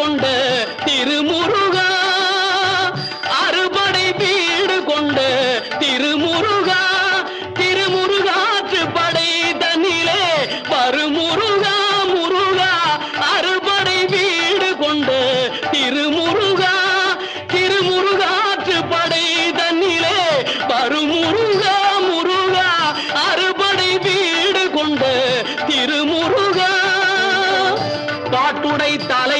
கொண்ட திருமுருகா. அறுபடை வீடு கொண்ட திருமுருகா. திருமுருகாற்று படை தன்னிலே வருமுருகா முருகா. அறுபடை வீடு கொண்ட திருமுருகா. திருமுருகாற்று படை தன்னிலே வருமுருகா முருகா. அறுபடை வீடு கொண்ட திருமுருகா. பாட்டுடை தலை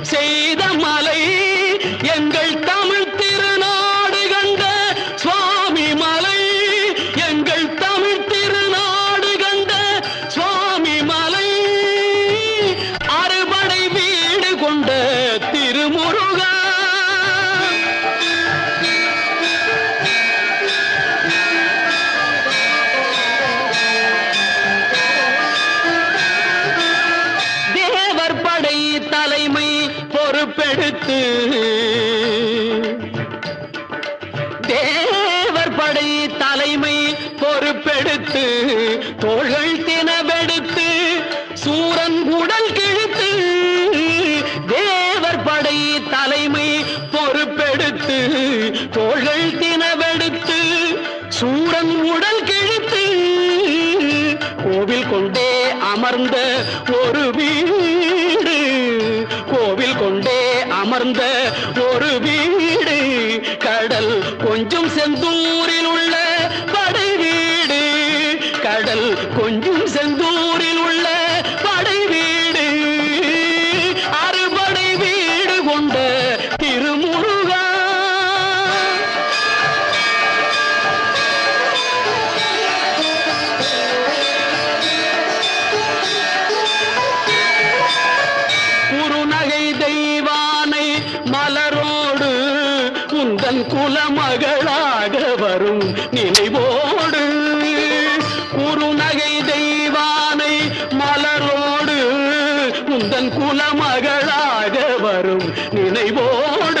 பொறுப்பெடுத்து தேவர் படை தலைமை பொறுப்பெடுத்து தோள்கள் தினவெடுத்து சூரன் உடல் கிழித்து தேவர் படை தலைமை பொறுப்பெடுத்து தோள்கள் தினவெடுத்து சூரன் உடல் கிழித்து கோவில் கொண்டே அமர்ந்த ஒரு வீடு ஒரு வீடு கடல் கொஞ்சம் செந்தூரில் மலரோடு உந்தன் குலமகளாக வரும் நினைவோடு. குறுநகை தெய்வானை மலரோடு உந்தன் குலமகளாக வரும் நினைவோடு.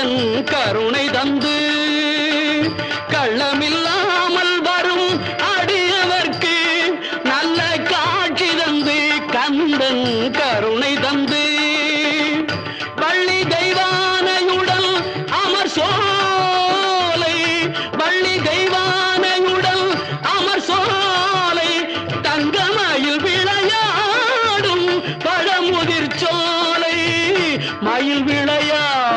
கந்தன் கருணை தந்து கள்ளமில்லாமல் வரும் அடியவர்க்கு நல்ல காட்சி தந்து கந்தன் கருணை தந்து. பள்ளி தெய்வானையுடன் அமர் சோலை பள்ளி தெய்வானையுடன் அமர் சோலை தங்கமயில் விளையாடும் பழமுதிர் சோலை மயில் விளையாடும்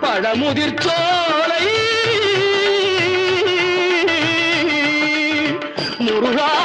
பழமுதிர் சோலை. முருகா